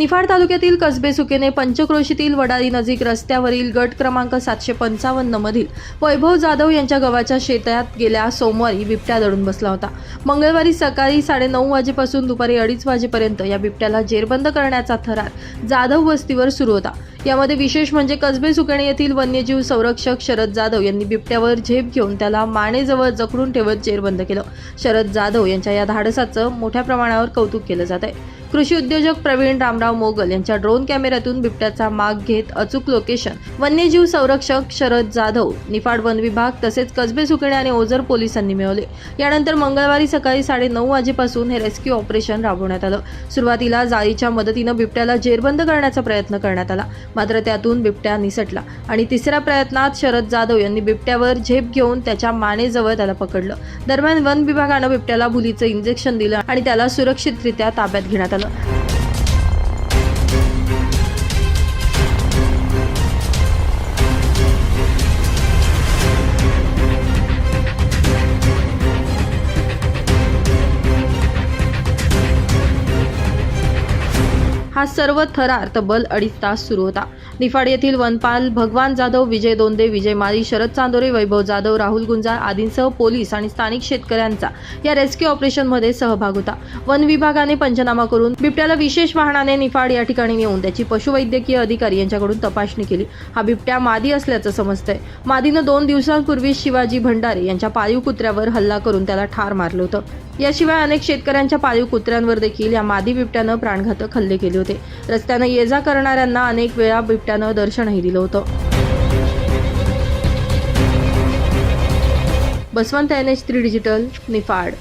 निफाड तालुक्यातील कसबे सुकेने पंचक्रोशीतील वडारी नजीक रस्त्यावरील गट क्रमांक सातशे पंचावन्न मधील वैभव जाधव यांच्या गव्हाच्या शेतात गेल्या सोमवारी बिबट्या दडून बसला होता. मंगळवारी सकाळी साडेनऊ वाजेपासून दुपारी अडीच वाजेपर्यंत या बिबट्याला जेरबंद करण्याचा थरार जाधव वस्तीवर सुरू होता. यामध्ये विशेष म्हणजे कसबे सुकेणे येथील वन्यजीव संरक्षक शरद जाधव यांनी बिबट्यावर झेप घेऊन त्याला मानेजवळ जखडून ठेवत जेरबंद केलं. शरद जाधव यांच्या या धाडसाचं मोठ्या प्रमाणावर कौतुक केलं जात आहे कृषी उद्योजक प्रवीण रामराव मोगल यांच्या ड्रोन कॅमेऱ्यातून बिबट्याचा माग घेत अचूक लोकेशन. वन्यजीव संरक्षक शरद जाधव निफाड वन विभाग तसेच कसबे सुकणे आणि ओझर पोलिसांनी मिळवले. यानंतर मंगळवारी सकाळी साडेनऊ वाजेपासून हे रेस्क्यू ऑपरेशन राबवण्यात आलं. सुरुवातीला जाळीच्या मदतीनं बिबट्याला जेरबंद करण्याचा प्रयत्न करण्यात आला. मात्र त्यातून बिबट्या निसटला आणि तिसऱ्या प्रयत्नात शरद जाधव यांनी बिबट्यावर झेप घेऊन त्याच्या मानेजवळ त्याला पकडलं. दरम्यान वन विभागानं बिबट्याला भुलीचं इंजेक्शन दिलं आणि त्याला सुरक्षितरित्या ताब्यात घेण्यात आलं. Solo. हा सर्व थरार तब्बल अडीच तास सुरू होता. निफाड येथील वनपाल भगवान जाधव विजय दोंदे विजय माळी शरद चांदोरे वैभव जाधव राहुल गुंजाळ आदींसह पोलीस आणि स्थानिक शेतकऱ्यांचा या रेस्क्यू ऑपरेशनमध्ये सहभाग होता. वन विभागाने पंचनामा करून बिबट्याला विशेष वाहनाने निफाड या ठिकाणी नेऊन त्याची पशुवैद्यकीय अधिकारी यांच्याकडून तपासणी केली. हा बिबट्या मादी असल्याचं समजतंय. मादीनं दोन दिवसांपूर्वी शिवाजी भंडारे यांच्या पाळीव कुत्र्यावर हल्ला करून त्याला ठार मारलं होतं. याशिवाय अनेक शेतकऱ्यांच्या पाळीव कुत्र्यांवर देखील या मादी बिबट्यानं प्राणघातक हल्ले केले होते. होते. रस्त्यानं ये जा करणाऱ्यांना अनेक वेळा बिबट्यानं दर्शनही दिलं होतं. Baswant N H three digital Niphad.